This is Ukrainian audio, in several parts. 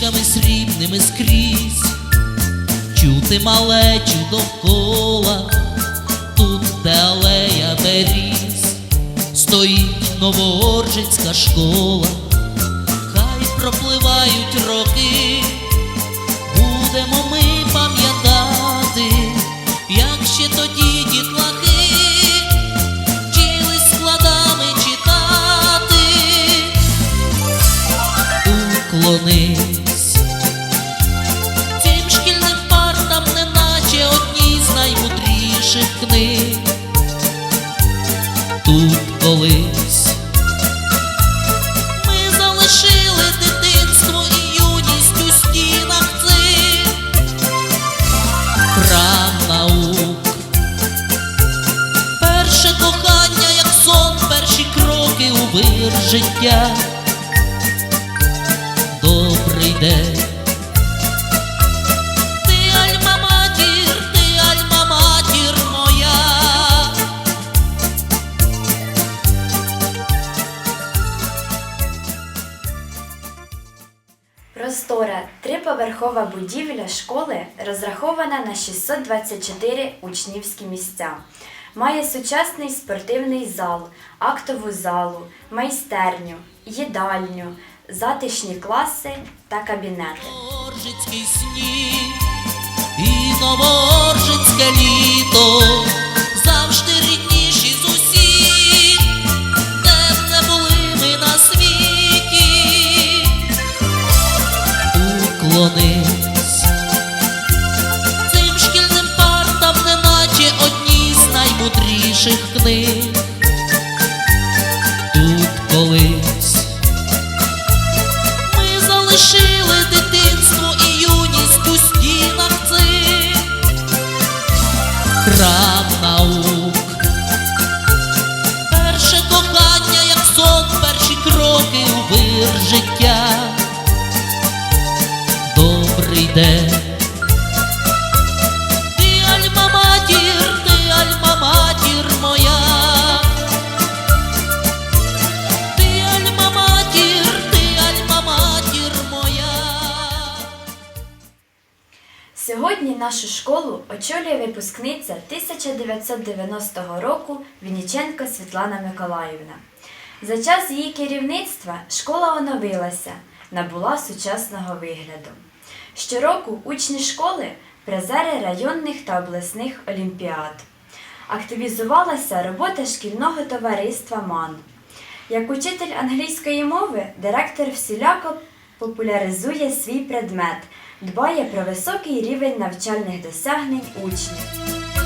доріжками срібними скрізь, чути малечу довкола, тут де алея беріз, стоїть новооржицька школа, хай пропливають роки, будемо ми пам'ятати, як ще тоді дітлахи вчились наймудріших. Тут колись ми залишили дитинство і юність у стінах цих храм наук. Перше кохання, як сон, перші кроки у вир життя добрий день. Простора триповерхова будівля школи розрахована на 624 учнівські місця. Має сучасний спортивний зал, актову залу, майстерню, їдальню, затишні класи та кабінети. Уклонись цим шкільним партам, неначе одні з наймудріших книг. Добрий. Ти альма-матір, ти альма-матір моя. Ти альма-матір, ти альма-матір моя. Сьогодні нашу школу очолює випускниця 1990 року Вінніченко Світлана Миколаївна. За час її керівництва школа оновилася, набула сучасного вигляду. Щороку учні школи призери районних та обласних олімпіад. Активізувалася робота шкільного товариства МАН. Як учитель англійської мови, директор всіляко популяризує свій предмет, дбає про високий рівень навчальних досягнень учнів.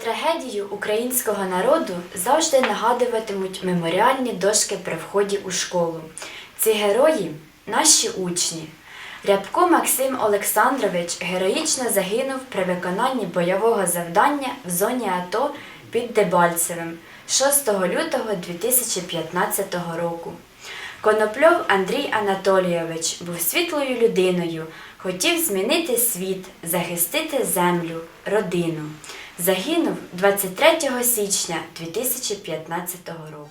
Трагедію українського народу завжди нагадуватимуть меморіальні дошки при вході у школу. Ці герої наші учні. Рябко Максим Олександрович героїчно загинув при виконанні бойового завдання в зоні АТО під Дебальцевим 6 лютого 2015 року. Конопльов Андрій Анатолійович був світлою людиною, хотів змінити світ, захистити землю, родину. Загинув 23 січня 2015 року.